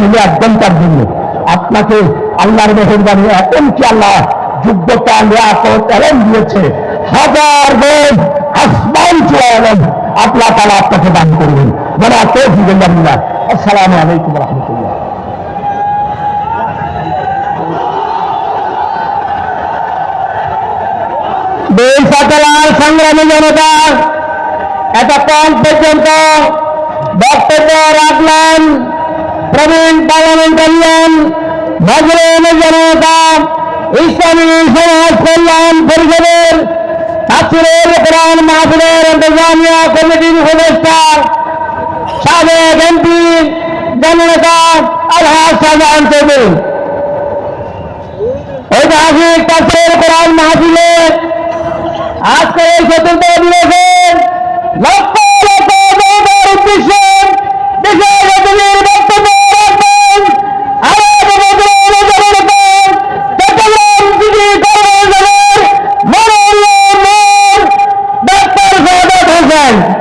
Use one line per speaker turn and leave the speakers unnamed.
মিলে এক ঘণ্টার জন্য। আপনাকে আল্লাহর মেহরবানি এখন কি আল্লাহ যোগ্যতা নিরাপদ দিয়েছে। হাজার বোধ আসমান চুয়ালেন আল্লাহ তালা আপনাকে দান করবেন। মানে তৌফিক আল্লাহ। আসসালামু আলাইকুম রহমতুল্লাহ। সংগ্রামী জনতা এতক্ষণ পর্যন্ত, বক্তব্য রাখলেন। প্রবীণ পার্লামেন্টারিয়ান নজরুল জনতা ইসলামী সমাজ কল্যাণ পরিষদের ছাত্রের কোরআন মাহফিলের ইন্তজামিয়া কমিটির উপদেষ্টা সাবেক এমপি জননেতা আলহাজ শাহজাহান চৌধুরী ঐতিহাসিক তাফসীর কোরআন মাহফিলে আজকে এই চতুর্থ দিবসে বলেন